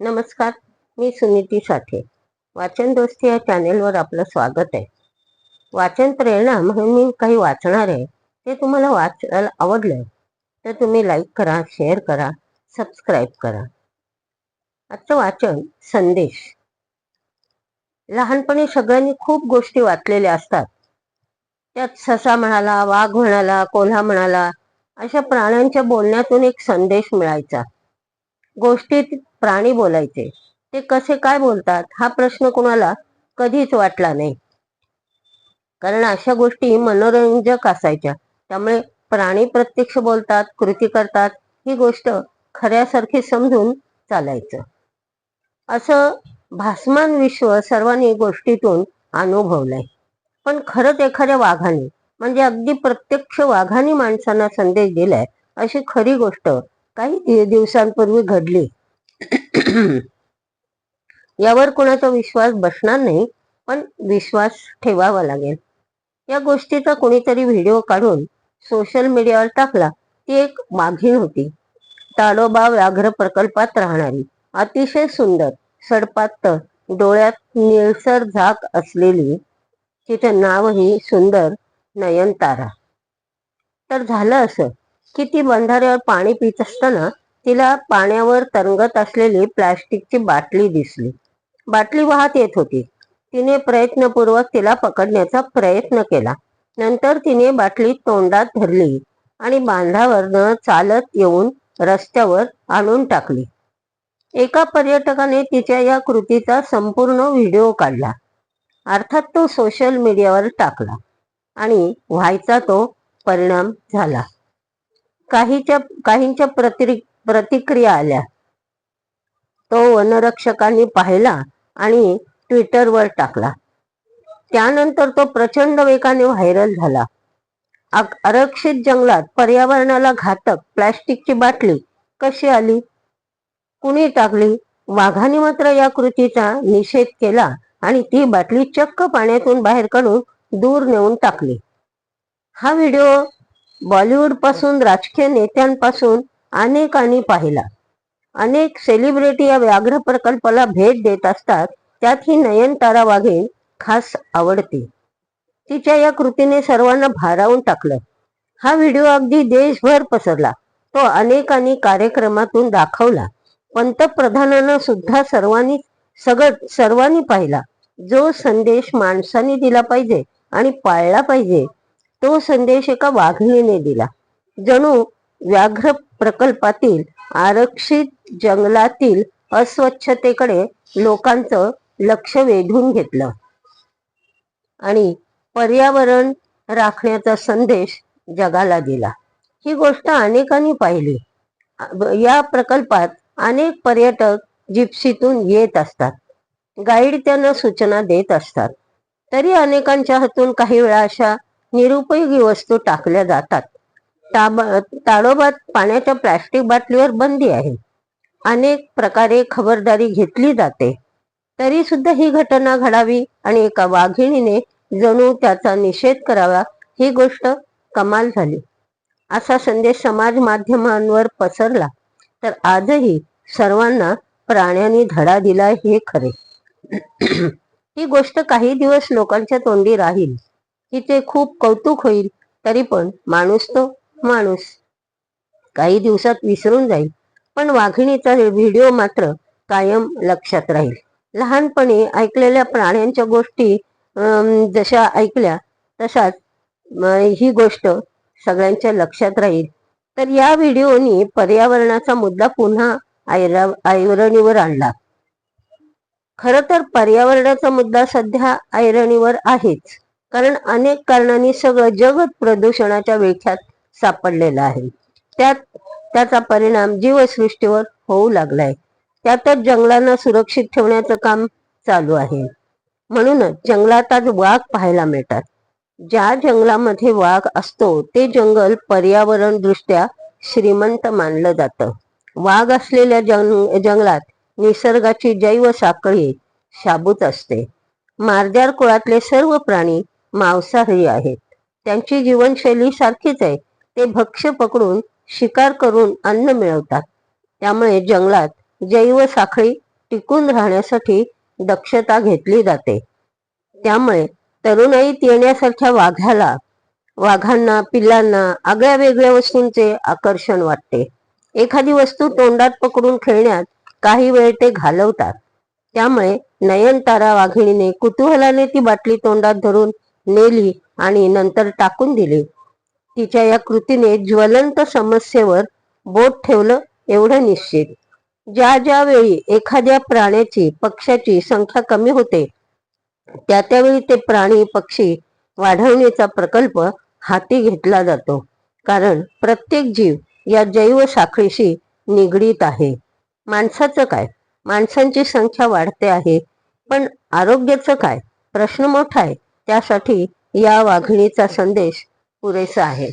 नमस्कार मी सुनीती साठे. वाचन दोस्ती या चॅनेलवर आपलं स्वागत आहे. वाचन प्रेरणा म्हणून मी काही वाचणार आहे ते तुम्हाला वाचायला आवडलं तर तुम्ही लाईक करा शेअर करा सबस्क्राईब करा. आजचं वाचन संदेश. लहानपणी सगळ्यांनी खूप गोष्टी वाचलेल्या असतात. त्यात ससा म्हणाला वाघ म्हणाला कोल्हा म्हणाला अशा प्राण्यांच्या बोलण्यातून एक संदेश मिळायचा. गोष्टीत प्राणी बोलायचे. ते कसे काय बोलतात? हा प्रश्न कुणाला कधीच वाटला नाही. कारण अशा गोष्टी मनोरंजक असायच्या. त्यामुळे प्राणी प्रत्यक्ष बोलतात कृती करतात ही गोष्ट खऱ्यासारखी समजून चालायचं. असं भासमान विश्व सर्वांनी गोष्टीतून अनुभवलंय. पण खरंच एखाद्या वाघाने म्हणजे अगदी प्रत्यक्ष वाघाने माणसांना संदेश दिलाय अशी खरी गोष्ट काही दिवसांपूर्वी घडली. यावर कोणाचा विश्वास बसणार नाही पण विश्वास ठेवावा लागेल. या गोष्टीचा कोणीतरी व्हिडिओ काढून सोशल मीडियावर टाकला ती एक माघीण होती. ताडोबा व्याघ्र प्रकल्पात राहणारी. अतिशय सुंदर सडपात डोळ्यात निळसर झाक असलेली तिचं नावही सुंदर नयनतारा. तर झालं असं की ती बंधाऱ्यावर पाणी पित असताना तिला पाण्यावर तरंगत असलेली प्लास्टिकची बाटली दिसली. बाटली वाहत येत होती. तिने प्रयत्नपूर्वक तिला पकडण्याचा प्रयत्न केला. नंतर तिने बाटली तोंडात धरली आणि बांधावरनं चालत येऊन रस्त्यावर आणून टाकली. एका पर्यटकाने तिच्या या कृतीचा संपूर्ण व्हिडिओ काढला. अर्थात तो सोशल मीडियावर टाकला आणि व्हायचा तो परिणाम झाला. काहीच्या काहींच्या प्रतिरिक्त प्रतिक्रिया आल्या. तो वनरक्षकांनी पाहिला आणि ट्विटरवर टाकला. त्यानंतर तो प्रचंड वेगाने व्हायरल झाला. आरक्षित जंगलात पर्यावरणाला घातक प्लॅस्टिकची बाटली कशी आली? कुणी टाकली? वाघाने मात्र या कृतीचा निषेध केला आणि ती बाटली चक्क पाण्यातून बाहेर काढून दूर नेऊन टाकली. हा व्हिडिओ बॉलिवूडपासून राजकीय नेत्यांपासून अनेकांनी पाहिला. अनेक सेलिब्रिटी या व्याघ्र प्रकल्पाला भेट देत असतात त्यात ही नयनतारा वाघे खास आवडते. तिच्या या कृतीने सर्वांना भारावून टाकलं. हा व्हिडिओ अगदी देशभर पसरला. तो अनेकांनी कार्यक्रमातून दाखवला. पंतप्रधानांना सुद्धा सर्वांनी सगळं सर्वांनी पाहिला. जो संदेश माणसाने दिला पाहिजे आणि पाळला पाहिजे तो संदेश एका वाघिणीने दिला. जणू व्याघ्र प्रकल्पातील आरक्षित जंगलातील अस्वच्छतेकडे लोकांचं लक्ष वेधून घेतलं. आणि पर्यावरण राखण्याचा संदेश जगाला दिला. ही गोष्ट अनेकांनी पाहिली. या प्रकल्पात अनेक पर्यटक जिप्सीतून येत असतात. गाईड त्यांना सूचना देत असतात. तरी अनेकांच्या हातून काही वेळा अशा निरुपयोगी वस्तू टाकल्या जातात. ताडोबात पाण्याच्या प्लास्टिक बाटलीवर बंदी आहे. अनेक प्रकारे खबरदारी घेतली जाते. तरी सुद्धा ही घटना घडावी आणि एका वाघिणीने जणू त्याचा निषेध करावा ही गोष्ट कमाल झाली. असा संदेश समाज माध्यमांवर पसरला तर आजही सर्वांना प्राण्यांनी धडा दिला हे खरे. ही गोष्ट काही दिवस लोकांच्या तोंडी राहील. ते खूप कौतुक होईल तरी पण माणूस तो माणूस. काही दिवसात विसरून जाईल पण वाघिणीचा व्हिडिओ मात्र कायम लक्षात राहील. लहानपणी ऐकलेल्या प्राण्यांच्या गोष्टी जशा ऐकल्या तशाच ही गोष्ट सगळ्यांच्या लक्षात राहील. तर या व्हिडिओनी पर्यावरणाचा मुद्दा पुन्हा ऐरणीवर आणला. खर तर पर्यावरणाचा मुद्दा सध्या ऐरणीवर आहेच कारण अनेक कारणांनी सगळं जगत प्रदूषणाच्या वेख्यात सापडलेलं आहे. त्यात त्याचा परिणाम जीवसृष्टीवर होऊ लागलाय. त्यातच जंगलांना सुरक्षित ठेवण्याचं काम चालू आहे. म्हणूनच जंगलात आज वाघ पाहायला मिळतात. ज्या जंगलामध्ये वाघ असतो ते जंगल पर्यावरण दृष्ट्या श्रीमंत मानलं जातं. वाघ असलेल्या जंग जंगलात निसर्गाची जैव साखळी शाबूत असते. मार्जार कुळातले सर्व प्राणी मांसाहारी आहेत. त्यांची जीवनशैली सारखीच आहे. ते भक्ष्य पकडून शिकार करून अन्न मिळवतात. त्यामुळे जंगलात जैव साखळी टिकून राहण्यासाठी दक्षता घेतली जाते. त्यामुळे तरुणाईत येण्यासारख्या वाघाला वाघांना पिल्लांना आगळ्या वेगळ्या वस्तूंचे आकर्षण वाटते. एखादी वस्तू तोंडात पकडून खेळण्यात काही वेळ ते घालवतात. त्यामुळे नयनतारा वाघिणीने कुतूहलाने ती बाटली तोंडात धरून नेली आणि नंतर टाकून दिली. तिच्या या कृतीने ज्वलंत समस्येवर बोट ठेवलं एवढं निश्चित. ज्या ज्या वेळी एखाद्या प्राण्याची पक्ष्याची संख्या कमी होते त्या त्यावेळी ते प्राणी पक्षी वाढवण्याचा प्रकल्प हाती घेतला जातो. कारण प्रत्येक जीव या जैव साखळीशी निगडीत आहे. माणसाचं काय? माणसांची संख्या वाढते आहे. पण आरोग्याचं काय? प्रश्न मोठा आहे. त्यासाठी या वाघिणीचा संदेश पुरेसं आहे.